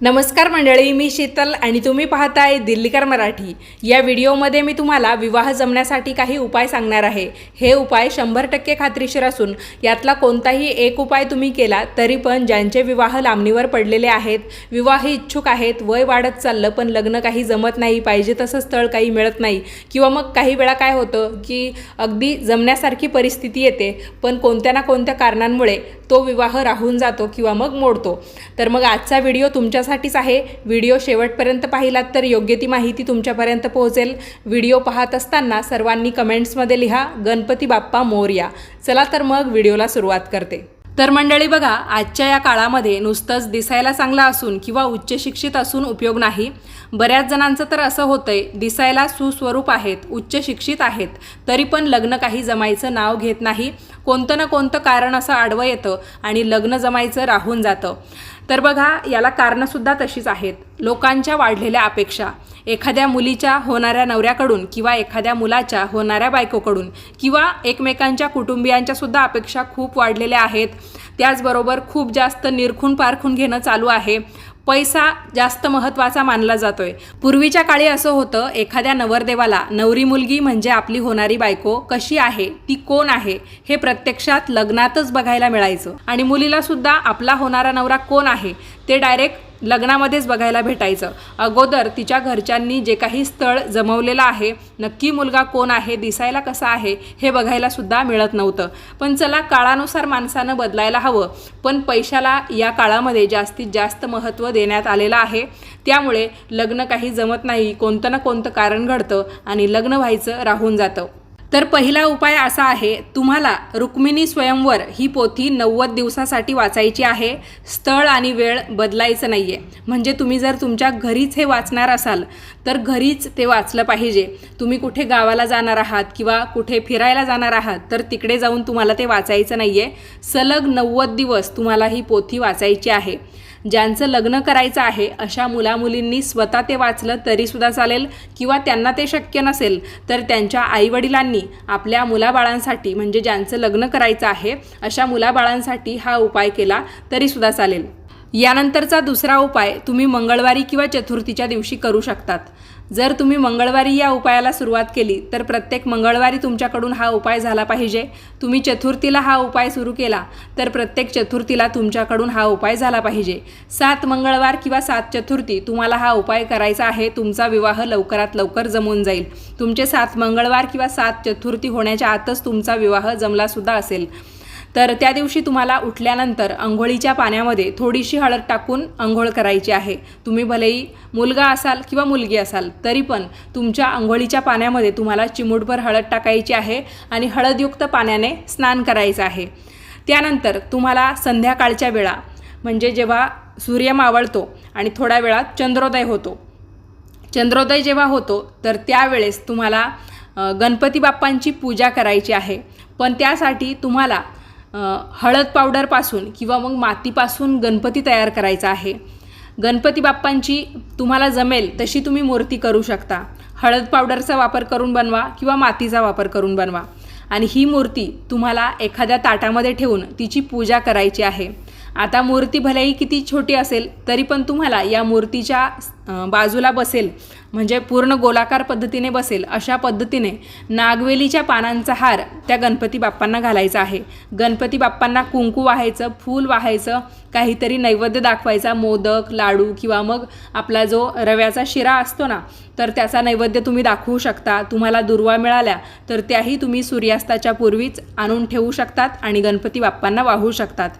नमस्कार मंडळी मी शीतल आणि तुम्ही पाहताय दिल्लीकर मराठी. या व्हिडिओमध्ये मी तुम्हाला विवाह जमण्यासाठी काही उपाय सांगणार आहे. हे उपाय शंभर टक्के खात्रीशीर असून यातला कोणताही एक उपाय तुम्ही केला तरी पण ज्यांचे विवाह लांबणीवर पडलेले आहेत विवाह इच्छुक आहेत वय वाढत चाललं पण लग्न काही जमत नाही पाहिजे तसं स्थळ काही मिळत नाही किंवा मग काही वेळा काय होतं की अगदी जमण्यासारखी परिस्थिती येते पण कोणत्या ना कोणत्या कारणांमुळे तो विवाह राहून जातो किंवा मग मोडतो. तर मग आजचा व्हिडिओ तुमच्या तुमच्यासाठीच आहे. व्हिडिओ शेवटपर्यंत पाहिलात तर योग्य ती माहिती तुमच्यापर्यंत पोहोचेल. व्हिडिओ पाहत असताना सर्वांनी कमेंट्समध्ये लिहा गणपती बाप्पा मोरया. चला तर मग व्हिडिओला सुरुवात करते. तर मंडळी बघा आजच्या या काळामध्ये नुसतंच दिसायला चांगला असून किंवा उच्च शिक्षित असून उपयोग नाही. बऱ्याच जणांचं तर असं होतंय दिसायला सुस्वरूप आहेत उच्च शिक्षित आहेत तरी पण लग्न काही जमायचं नाव घेत नाही. कोणतं ना कोणतं कारण असं आडवं येतं आणि लग्न जमायचं राहून जातं. तर बघा याला कारणंसुद्धा तशीच आहेत. लोकांच्या वाढलेल्या अपेक्षा. एखाद्या मुलीच्या होणाऱ्या नवऱ्याकडून किंवा एखाद्या मुलाच्या होणाऱ्या बायकोकडून किंवा एकमेकांच्या कुटुंबियांच्यासुद्धा अपेक्षा खूप वाढलेल्या आहेत. त्याचबरोबर खूप जास्त निरखून पारखून घेणं चालू आहे. पैसा जास्त महत्त्वाचा मानला जातो आहे पूर्वीच्या काळी असं होतं एखाद्या नवरदेवाला नवरी मुलगी म्हणजे आपली होणारी बायको कशी आहे ती कोण आहे हे प्रत्यक्षात लग्नातच बघायला मिळायचं. आणि मुलीला सुद्धा आपला होणारा नवरा कोण आहे ते डायरेक्ट लग्नामध्येच बघायला भेटायचं. अगोदर तिच्या घरच्यांनी जे काही स्थळ जमवलेलं आहे नक्की मुलगा कोण आहे दिसायला कसा आहे हे बघायला सुद्धा मिळत नव्हतं. पण चला काळानुसार माणसानं बदलायला हवं. पण पैशाला या काळामध्ये जास्तीत जास्त महत्त्व देण्यात आलेलं आहे. त्यामुळे लग्न काही जमत नाही. कोणतं ना कोणतं कारण घडतं आणि लग्न व्हायचं राहून जातं. तर पहिला उपाय असा आहे तुम्हाला रुक्मिणी स्वयंवर ही पोथी नव्वद दिवसासाठी वाचायची आहे. स्थळ आणि वेळ बदलायचं नाही आहे म्हणजे तुम्ही जर तुमच्या घरीच हे वाचणार असाल तर घरीच ते वाचलं पाहिजे. तुम्ही कुठे गावाला जाणार आहात किंवा कुठे फिरायला जाणार आहात तर तिकडे जाऊन तुम्हाला ते वाचायचं नाही आहे सलग नव्वद दिवस तुम्हाला ही पोथी वाचायची आहे. ज्यांचं लग्न करायचं आहे अशा मुलामुलींनी स्वतः ते वाचलं तरीसुद्धा चालेल किंवा त्यांना ते शक्य नसेल तर त्यांच्या आईवडिलांनी आपल्या मुलाबाळांसाठी म्हणजे ज्यांचं लग्न करायचं आहे अशा मुलाबाळांसाठी हा उपाय केला तरीसुद्धा चालेल. यानंतरचा दुसरा उपाय तुम्ही मंगळवारी किंवा चतुर्थीच्या दिवशी करू शकतात. जर तुम्ही मंगळवारी या उपायाला सुरुवात केली तर प्रत्येक मंगळवारी तुमच्याकडून हा उपाय झाला पाहिजे. तुम्ही चतुर्थीला हा उपाय सुरू केला तर प्रत्येक चतुर्थीला तुमच्याकडून हा उपाय झाला पाहिजे. सात मंगळवार किंवा सात चतुर्थी तुम्हाला हा उपाय करायचा आहे तुमचा विवाह लवकरात लवकर जमून जाईल. तुमचे सात मंगळवार किंवा सात चतुर्थी होण्याच्या आतच तुमचा विवाह जमलासुद्धा असेल. तर त्या दिवशी तुम्हाला उठल्यानंतर आंघोळीच्या पाण्यामध्ये थोडीशी हळद टाकून आंघोळ करायची आहे. तुम्ही भलेही मुलगा असाल किंवा मुलगी असाल तरी पण तुमच्या आंघोळीच्या पाण्यामध्ये तुम्हाला चिमूटभर हळद टाकायची आहे आणि हळदयुक्त पाण्याने स्नान करायचं आहे. त्यानंतर तुम्हाला संध्याकाळच्या वेळा म्हणजे जेव्हा सूर्य मावळतो आणि थोड्या वेळात चंद्रोदय होतो. चंद्रोदय जेव्हा होतो तर त्यावेळेस तुम्हाला गणपती बाप्पांची पूजा करायची आहे. पण त्यासाठी तुम्हाला हळद पावडरपासून किंवा मग मातीपासून गणपती तयार करायचा आहे. गणपती बाप्पांची तुम्हाला जमेल तशी तुम्ही मूर्ती करू शकता. हळद पावडरचा वापर करून बनवा किंवा मातीचा वापर करून बनवा. आणि ही मूर्ती तुम्हाला एखाद्या ताटामध्ये ठेवून तिची पूजा करायची आहे. आता मूर्ती भलेही किती छोटी असेल तरी पण तुम्हाला या मूर्तीच्या बाजूला बसेल म्हणजे पूर्ण गोलाकार पद्धतीने बसेल अशा पद्धतीने नागवेलीच्या पानांचा हार त्या गणपती बाप्पांना घालायचा आहे. गणपती बाप्पांना कुंकू वाहायचं फूल वाहायचं काहीतरी नैवेद्य दाखवायचा मोदक लाडू किंवा मग आपला जो रव्याचा शिरा असतो ना तर त्याचा नैवेद्य तुम्ही दाखवू शकता. तुम्हाला दुर्वा मिळाल्या तर त्याही तुम्ही सूर्यास्ताच्या पूर्वीच आणून ठेवू शकतात आणि गणपती बाप्पांना वाहू शकतात.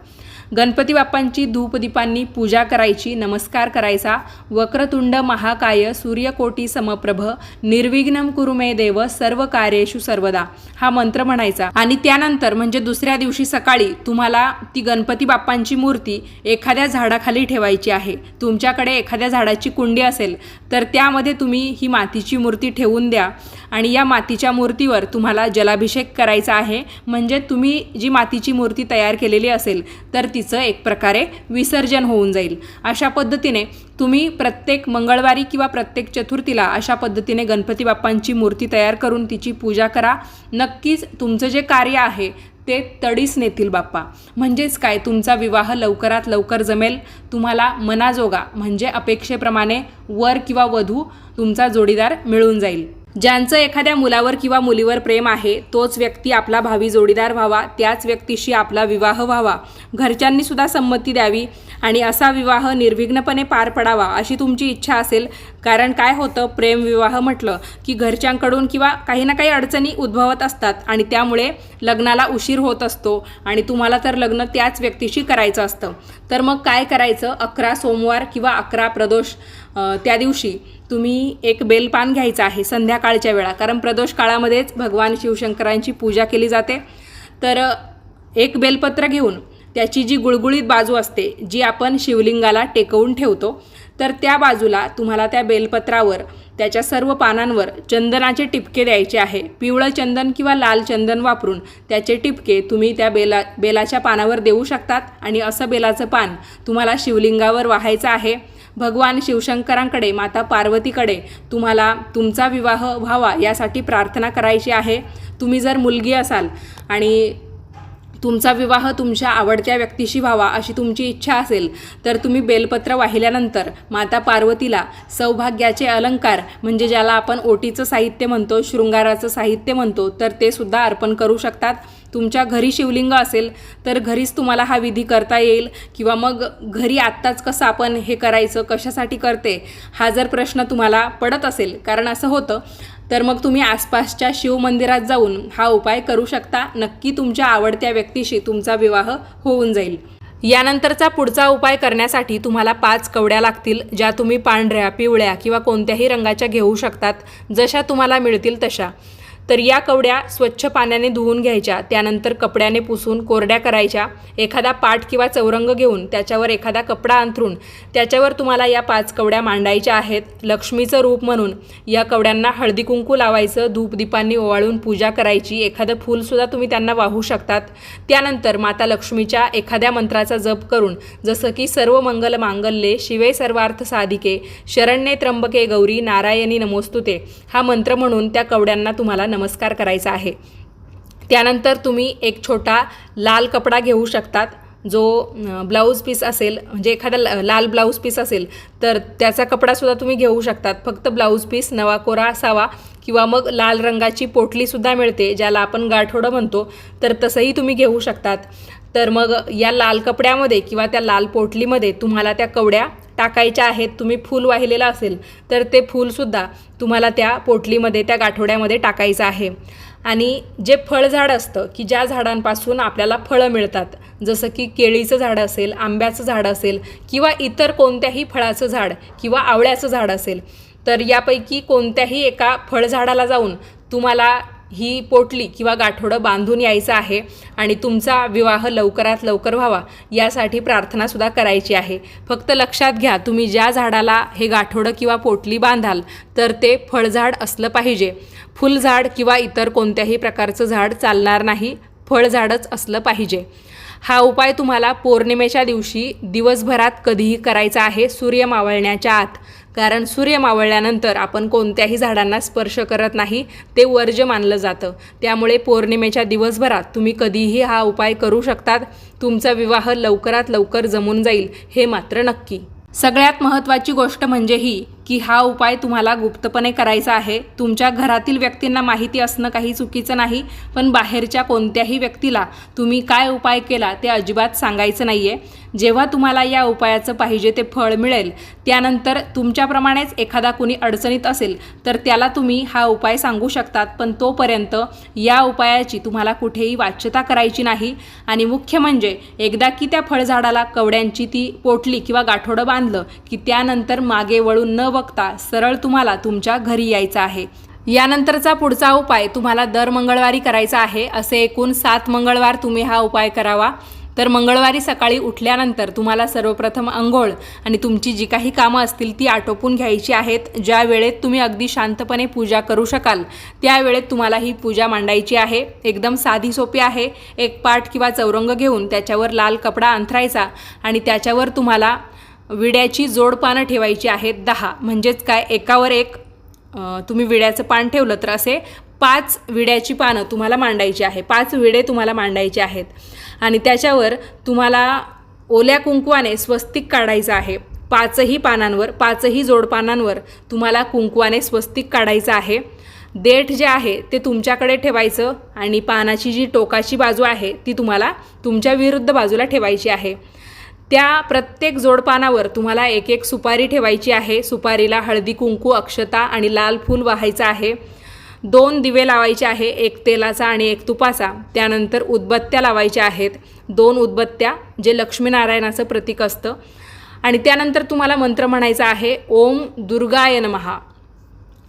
गणपती बाप्पांची धूपदीपांनी पूजा करायची नमस्कार करायचा. वक्रतुंड महाकाय सूर्यकोटी समप्रभ निर्विघ्नम कुरुमे देव सर्व कार्येषु सर्वदा. हा मंत्र म्हणायचा. आणि त्यानंतर म्हणजे दुसऱ्या दिवशी सकाळी तुम्हाला ती गणपती बाप्पांची मूर्ती एखाद्या झाडाखाली ठेवायची आहे. तुमच्याकडे एखाद्या झाडाची कुंडी असेल तर त्यामध्ये तुम्ही ही मातीची मूर्ती ठेवून द्या. आणि या मातीच्या मूर्तीवर तुम्हाला जलाभिषेक करायचा आहे. म्हणजे तुम्ही जी मातीची मूर्ती तयार केलेली असेल तर तिचं एक प्रकारे विसर्जन होऊन जाईल. अशा पद्धतीने तुम्ही प्रत्येक मंगळवारी किंवा प्रत्येक चतुर्थीला अशा पद्धतीने गणपती बाप्पांची मूर्ती तयार करून तिची पूजा करा. नक्कीच तुमचं जे कार्य आहे ते तडीस नेतील बाप्पा. म्हणजेच काय? तुमचा विवाह लवकरात लवकर जमेल. तुम्हाला मनाजोगा म्हणजे अपेक्षेप्रमाणे वर किंवा वधू तुमचा जोडीदार मिळून जाईल. ज्यांचं एखाद्या मुलावर किंवा मुलीवर प्रेम आहे तोच व्यक्ती आपला भावी जोडीदार व्हावा त्याच व्यक्तीशी आपला विवाह व्हावा. घरच्यांनी सुद्धा संमती द्यावी आणि असा विवाह निर्विघ्नपणे पार पडावा अशी तुमची इच्छा असेल. कारण काय होतं प्रेम विवाह म्हटलं की घरच्यांकडून किंवा काही ना काही अडचणी उद्भवत असतात आणि त्यामुळे लग्नाला उशीर होत असतो आणि तुम्हाला तर लग्न त्याच व्यक्तीशी करायचं असतं. तर मग काय करायचं? अकरा सोमवार किंवा अकरा प्रदोष त्या दिवशी तुम्ही एक बेलपान घ्यायचं आहे संध्याकाळच्या वेळा. कारण प्रदोष काळामध्येच भगवान शिवशंकरांची पूजा केली जाते. तर एक बेलपत्र घेऊन त्याची जी गुळगुळीत बाजू असते जी आपण शिवलिंगाला टेकवून ठेवतो तर त्या बाजूला तुम्हाला त्या बेलपत्रावर त्याच्या सर्व पानांवर चंदनाचे टिपके द्यायचे आहे. पिवळं चंदन किंवा लाल चंदन वापरून त्याचे टिपके तुम्ही त्या बेला बेलाच्या पानावर देऊ शकतात. आणि असं बेलाचं पान तुम्हाला शिवलिंगावर वाहायचं आहे. भगवान शिवशंकरांकडे माता पार्वतीकडे तुम्हाला तुमचा विवाह व्हावा यासाठी प्रार्थना करायची आहे. तुम्ही जर मुलगी असाल आणि तुमचा विवाह तुमच्या आवडत्या व्यक्तीशी व्हावा अशी तुमची इच्छा असेल तर तुम्ही बेलपत्र वाहिल्यानंतर माता पार्वतीला सौभाग्याचे अलंकार म्हणजे ज्याला आपण ओटीचं साहित्य म्हणतो शृंगाराचं साहित्य म्हणतो तर ते सुद्धा अर्पण करू शकतात. तुमच्या घरी शिवलिंग असेल तर घरीच तुम्हाला हा विधी करता येईल. किंवा मग घरी आत्ताच कसं आपण हे करायचं कशासाठी करते हा जर प्रश्न तुम्हाला पडत असेल कारण असं होतं तर मग तुम्ही आसपासच्या शिवमंदिरात जाऊन हा उपाय करू शकता. नक्की तुमच्या आवडत्या व्यक्तीशी तुमचा विवाह होऊन जाईल. यानंतरचा पुढचा उपाय करण्यासाठी तुम्हाला पाच कवड्या लागतील ज्या तुम्ही पांढऱ्या पिवळ्या किंवा कोणत्याही रंगाच्या घेऊ शकतात. जशा तुम्हाला मिळतील तशा. तर या कवड्या स्वच्छ पाण्याने धुवून घ्यायच्या त्यानंतर कपड्याने पुसून कोरड्या करायच्या. एखादा पाट किंवा चौरंग घेऊन त्याच्यावर एखादा कपडा अंथरून त्याच्यावर तुम्हाला या पाच कवड्या मांडायच्या आहेत. लक्ष्मीचं रूप म्हणून या कवड्यांना हळदी कुंकू लावायचं धूपदीपांनी ओवाळून पूजा करायची. एखादं फूलसुद्धा तुम्ही त्यांना वाहू शकतात. त्यानंतर माता लक्ष्मीच्या एखाद्या मंत्राचा जप करून जसं की सर्व मंगल मांगल्ये शिवे सर्वार्थ साधिके शरण्ये त्र्यंबके गौरी नारायणी नमोस्तुते हा मंत्र म्हणून त्या कवड्यांना तुम्हाला नमस्कार करायचा आहे. त्यानंतर तुम्ही एक छोटा लाल कपडा घेऊ शकतात. जो ब्लाऊज पीस असेल म्हणजे एखादा ल- लाल ब्लाऊज पीस असेल तर त्याचा कपडासुद्धा तुम्ही घेऊ शकतात. फक्त ब्लाऊज पीस नवा कोरा असावा किंवा मग लाल रंगाची पोटलीसुद्धा मिळते ज्याला आपण गाठोडं म्हणतो तर तसंही तुम्ही घेऊ शकतात. तर मग या लाल कपड्यामध्ये किंवा त्या लाल पोटलीमध्ये तुम्हाला त्या कवड्या टाकायच्या आहेत तुम्ही फूल वाहिलेलं असेल तर ते फूलसुद्धा तुम्हाला त्या पोटलीमध्ये त्या गाठोड्यामध्ये टाकायचं आहे. आणि जे फळझाड असतं की ज्या झाडांपासून आपल्याला फळं मिळतात जसं की केळीचं झाड असेल आंब्याचं झाड असेल किंवा इतर कोणत्याही फळाचं झाड किंवा आवळ्याचं झाड असेल तर यापैकी कोणत्याही एका फळझाडाला जाऊन तुम्हाला ही पोटली किंवा गाठोडं बांधून यायचं आहे आणि तुमचा विवाह लवकरात लवकर व्हावा यासाठी प्रार्थनासुद्धा करायची आहे. फक्त लक्षात घ्या तुम्ही ज्या झाडाला हे गाठोडं किंवा पोटली बांधाल तर ते फळझाड असलं पाहिजे. फुलझाड किंवा इतर कोणत्याही प्रकारचं झाड चालणार नाही फळझाडच असलं पाहिजे. हा उपाय तुम्हाला पौर्णिमेच्या दिवशी दिवसभरात कधीही करायचा आहे सूर्य मावळण्याच्या आत. कारण सूर्य मावळल्यानंतर आपण कोणत्याही झाडांना स्पर्श करत नाही ते वर्ज्य मानलं जातं. त्यामुळे पौर्णिमेच्या दिवसभरात तुम्ही कधीही हा उपाय करू शकतात. तुमचा विवाह लवकरात लवकर जमून जाईल हे मात्र नक्की. सगळ्यात महत्त्वाची गोष्ट म्हणजे ही की हा उपाय तुम्हाला गुप्तपणे करायचा आहे. तुमच्या घरातील व्यक्तींना माहिती असणं काही चुकीचं नाही पण बाहेरच्या कोणत्याही व्यक्तीला तुम्ही काय उपाय केला ते अजिबात सांगायचं नाही आहे जेव्हा तुम्हाला या उपायाचं पाहिजे ते फळ मिळेल त्यानंतर तुमच्याप्रमाणेच एखादा कुणी अडचणीत असेल तर त्याला तुम्ही हा उपाय सांगू शकतात पण तोपर्यंत या उपायाची तुम्हाला कुठेही वाच्यता करायची नाही. आणि मुख्य म्हणजे एकदा की त्या फळझाडाला कवड्यांची ती पोटली किंवा गाठोडं बांधलं की त्यानंतर मागे वळून न बघता सरळ तुम्हाला तुमच्या घरी यायचं आहे. यानंतरचा पुढचा उपाय तुम्हाला दर मंगळवारी करायचा आहे असे एकूण सात मंगळवार तुम्ही हा उपाय करावा. तर मंगळवारी सकाळी उठल्यानंतर तुम्हाला सर्वप्रथम अंघोळ आणि तुमची जी काही कामं असतील ती आटोपून घ्यायची आहेत. ज्या वेळेत तुम्ही अगदी शांतपणे पूजा करू शकाल त्या वेळेत तुम्हाला ही पूजा मांडायची आहे. एकदम साधी सोपी आहे. एक पाट किंवा चौरंग घेऊन त्याच्यावर लाल कपडा अंथरायचा आणि त्याच्यावर तुम्हाला विड्याची जोडपानं ठेवायची आहेत दहा. म्हणजेच काय? एकावर एक तुम्ही विड्याचं पान ठेवलं तर असे पाच विड्याची पानं तुम्हाला मांडायची आहे. पाच विडे तुम्हाला मांडायचे आहेत. आणि त्याच्यावर तुम्हाला ओल्या कुंकवाने स्वस्तिक काढायचं आहे. पाचही पानांवर पाचही जोडपानांवर तुम्हाला कुंकवाने स्वस्तिक काढायचं आहे. देठ जे आहे ते तुमच्याकडे ठेवायचं आणि पानाची जी टोकाची बाजू आहे ती तुम्हाला तुमच्या विरुद्ध बाजूला ठेवायची आहे. त्या प्रत्येक जोडपानावर तुम्हाला एक एक सुपारी ठेवायची आहे. सुपारीला हळदी कुंकू अक्षता आणि लाल फूल वाहायचं आहे. दोन दिवे लावायचे आहे एक तेलाचा आणि एक तुपाचा. त्यानंतर उदबत्त्या लावायच्या आहेत. दोन उदबत्त्या जे लक्ष्मीनारायणाचं प्रतीक असतं. आणि त्यानंतर तुम्हाला मंत्र म्हणायचा आहे ओम दुर्गाय नमहा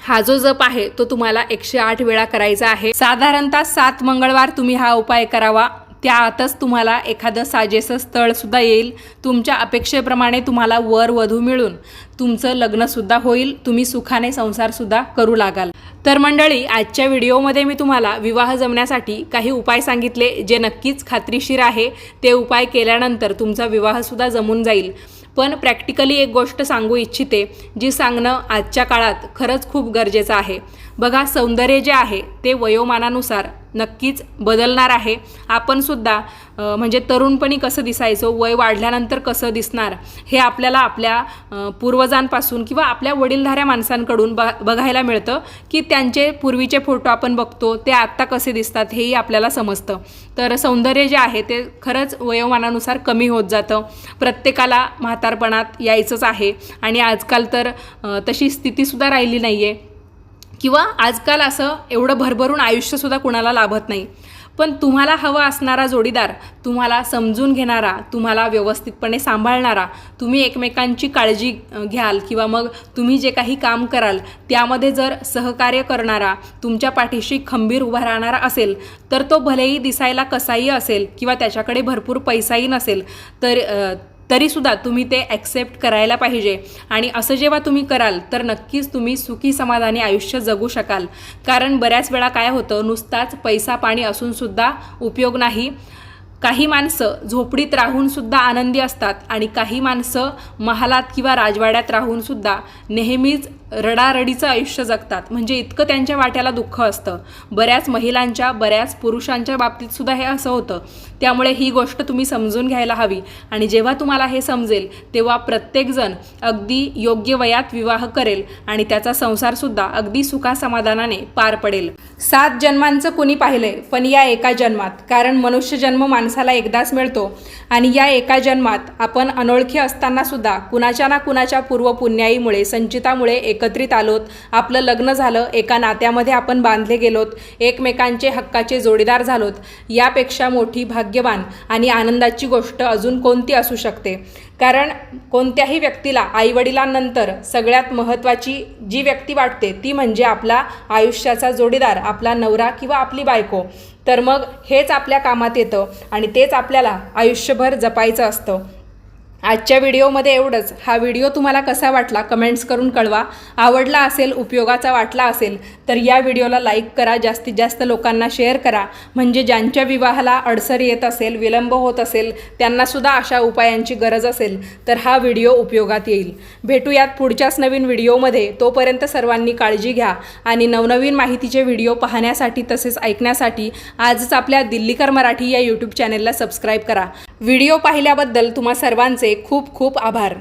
हा जो जप आहे तो तुम्हाला एकशे आठ वेळा करायचा आहे. साधारणतः सात मंगळवार तुम्ही हा उपाय करावा. त्या आतच तुम्हाला एखादं साजेसं स्थळसुद्धा येईल. तुमच्या अपेक्षेप्रमाणे तुम्हाला वर वधू मिळून तुमचं लग्नसुद्धा होईल. तुम्ही सुखाने संसारसुद्धा करू लागाल. तर मंडळी आजच्या व्हिडिओमध्ये मी तुम्हाला विवाह जमण्यासाठी काही उपाय सांगितले जे नक्कीच खात्रीशीर आहे. ते उपाय केल्यानंतर तुमचा विवाहसुद्धा जमून जाईल. पण प्रॅक्टिकली एक गोष्ट सांगू इच्छिते जी सांगणं आजच्या काळात खरंच खूप गरजेचं आहे. बघा सौंदर्य जे आहे ते वयोमानानुसार नक्कीच बदलणार आहे. आपणसुद्धा म्हणजे तरुणपणी कसं दिसायचो वय वाढल्यानंतर कसं दिसणार हे आपल्याला आपल्या पूर्वजांपासून किंवा आपल्या वडीलधाऱ्या माणसांकडून ब बघायला मिळतं की त्यांचे पूर्वीचे फोटो आपण बघतो ते आत्ता कसे दिसतात हेही आपल्याला समजतं. तर सौंदर्य जे आहे ते खरंच वयोमानानुसार कमी होत जातं. प्रत्येकाला म्हातारपणात यायचंच आहे. आणि आजकाल तर तशी स्थितीसुद्धा राहिली नाही आहे किंवा आजकाल असं एवढं भरभरून आयुष्यसुद्धा कुणाला लाभत नाही. पण तुम्हाला हवा असणारा जोडीदार तुम्हाला समजून घेणारा तुम्हाला व्यवस्थितपणे सांभाळणारा तुम्ही एकमेकांची काळजी घ्याल किंवा मग तुम्ही जे काही काम कराल त्यामध्ये जर सहकार्य करणारा तुमच्या पाठीशी खंबीर उभा राहणारा असेल तर तो भलेही दिसायला कसाही असेल किंवा त्याच्याकडे भरपूर पैसाही नसेल तर तरीसुद्धा तुम्ही ते ॲक्सेप्ट करायला पाहिजे. आणि असं जेव्हा तुम्ही कराल तर नक्कीच तुम्ही सुखी समाधानी आयुष्य जगू शकाल. कारण बऱ्याच वेळा काय होतं नुसताच पैसा पाणी असूनसुद्धा उपयोग नाही. काही माणसं झोपडीत राहूनसुद्धा आनंदी असतात आणि काही माणसं महालात किंवा राजवाड्यात राहूनसुद्धा नेहमीच रडारडीचं आयुष्य जगतात. म्हणजे इतकं त्यांच्या वाट्याला दुःख असतं. बऱ्याच महिलांच्या बऱ्याच पुरुषांच्या बाबतीत सुद्धा हे असं होतं. त्यामुळे ही गोष्ट तुम्ही समजून घ्यायला हवी. आणि जेव्हा तुम्हाला हे समजेल तेव्हा प्रत्येकजण अगदी योग्य वयात विवाह करेल आणि त्याचा संसारसुद्धा अगदी सुखासमाधानाने पार पडेल. सात जन्मांचं कुणी पाहिलंय? पण या एका जन्मात. कारण मनुष्य जन्म माणसाला एकदाच मिळतो. आणि या एका जन्मात आपण अनोळखी असताना सुद्धा कुणाच्या ना कुणाच्या पूर्वपुण्याईमुळे संचितामुळे एकत्रित आलोत. आपलं लग्न झालं एका नात्यामध्ये आपण बांधले गेलोत. एकमेकांचे हक्काचे जोडीदार झालोत. यापेक्षा मोठी भाग्यवान आणि आनंदाची गोष्ट अजून कोणती असू शकते? कारण कोणत्याही व्यक्तीला आईवडिलांनंतर सगळ्यात महत्त्वाची जी व्यक्ती वाटते ती म्हणजे आपला आयुष्याचा जोडीदार आपला नवरा किंवा आपली बायको. तर मग हेच आपल्या कामात येतं आणि तेच आपल्याला आयुष्यभर जपायचं असतं. आजच्या व्हिडिओमध्ये एवढंच. हा व्हिडिओ तुम्हाला कसा वाटला कमेंट्स करून कळवा. आवडला असेल उपयोगाचा वाटला असेल तर या व्हिडिओला लाईक करा जास्तीत जास्त लोकांना शेअर करा. म्हणजे ज्यांच्या विवाहाला अडसर येत असेल विलंब होत असेल त्यांनासुद्धा अशा उपायांची गरज असेल तर हा व्हिडिओ उपयोगात येईल. भेटूयात पुढच्याच नवीन व्हिडिओमध्ये. तोपर्यंत सर्वांनी काळजी घ्या आणि नवनवीन माहितीचे व्हिडिओ पाहण्यासाठी तसेच ऐकण्यासाठी आजच आपल्या दिल्लीकर मराठी या यूट्यूब चॅनेलला सबस्क्राईब करा. व्हिडिओ पाहिल्याबद्दल तुम्हा सर्वांचे खूप खूप आभार.